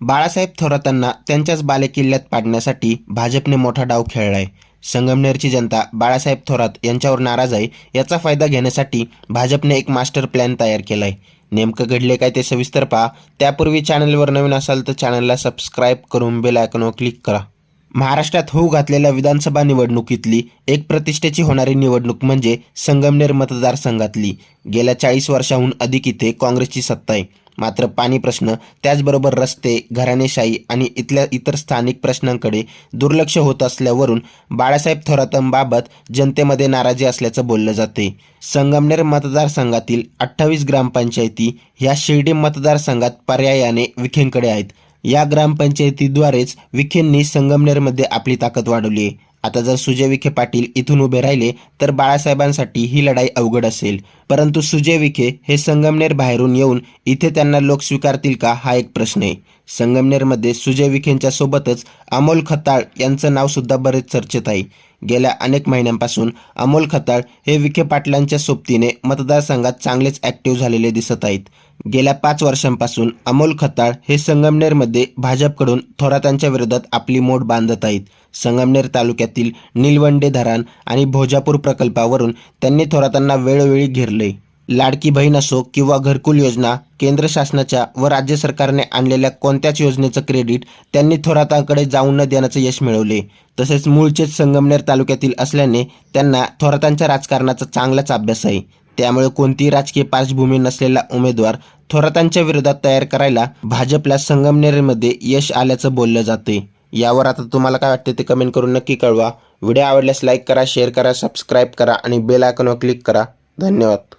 बाळासाहेब थोरातांना त्यांच्याच बालेकिल्ल्यात पाडण्यासाठी भाजपने मोठा डाव खेळलाय. संगमनेरची जनता बाळासाहेब थोरात यांच्यावर नाराज आहे याचा फायदा घेण्यासाठी भाजपने एक मास्टर प्लॅन तयार केलाय. नेमकं घडले काय ते सविस्तर पहा. त्यापूर्वी चॅनलवर नवीन असाल तर चॅनलला सबस्क्राईब करून बेल आयकॉनवर क्लिक करा. महाराष्ट्रात होऊ घातलेल्या विधानसभा निवडणुकीतली एक प्रतिष्ठेची होणारी निवडणूक म्हणजे संगमनेर मतदारसंघातली. गेल्या चाळीस वर्षाहून अधिक इथे काँग्रेसची सत्ता आहे. मात्र पाणी प्रश्न त्याचबरोबर रस्ते घराणेशाही आणि इथल्या इतर स्थानिक प्रश्नांकडे दुर्लक्ष होत असल्यावरून बाळासाहेब थोरातांबाबत जनतेमध्ये नाराजी असल्याचं बोललं जाते. संगमनेर मतदारसंघातील अठ्ठावीस ग्रामपंचायती ह्या शिर्डी मतदारसंघात पर्यायाने विखेंकडे आहेत. या ग्रामपंचायतीद्वारेच विखेंनी संगमनेरमध्ये आपली ताकद वाढवली आहे. आता जर सुजय विखे पाटील इथून उभे राहिले तर बाळासाहेबांसाठी ही लढाई अवघड असेल. परंतु सुजय विखे हे संगमनेर बाहेरून येऊन इथे त्यांना लोक स्वीकारतील का हा एक प्रश्न आहे. संगमनेरमध्ये सुजय विखेंच्या सोबतच अमोल खताळ यांचं नावसुद्धा बरेच चर्चेत आहे. गेल्या अनेक महिन्यांपासून अमोल खताळ हे विखे पाटलांच्या सोबतीने मतदारसंघात चांगलेच ॲक्टिव्ह झालेले दिसत आहेत. गेल्या पाच वर्षांपासून अमोल खताळ हे संगमनेरमध्ये भाजपकडून थोरातांच्या विरोधात आपली मोठ बांधत आहेत. संगमनेर तालुक्यातील निलवंडे धरण आणि भोजापूर प्रकल्पावरून त्यांनी थोरातांना वेळोवेळी घेरले. लाडकी बहीण असो किंवा घरकुल योजना केंद्र शासनाच्या व राज्य सरकारने आणलेल्या कोणत्याच योजनेचं क्रेडिट त्यांनी थोरातांकडे जाऊन न देण्याचं यश मिळवले. तसेच मूळचेच संगमनेर तालुक्यातील असल्याने त्यांना थोरातांच्या राजकारणाचा चांगलाच अभ्यास आहे. त्यामुळे कोणतीही राजकीय पार्श्वभूमी नसलेला उमेदवार थोरातांच्या विरोधात तयार करायला भाजपला संगमनेरमध्ये यश आल्याचं बोललं जाते यावर आता तुम्हाला काय वाटते ते कमेंट करून नक्की कळवा. व्हिडिओ आवडल्यास लाईक करा शेअर करा सबस्क्राईब करा आणि बेल आयकॉनवर क्लिक करा. धन्यवाद.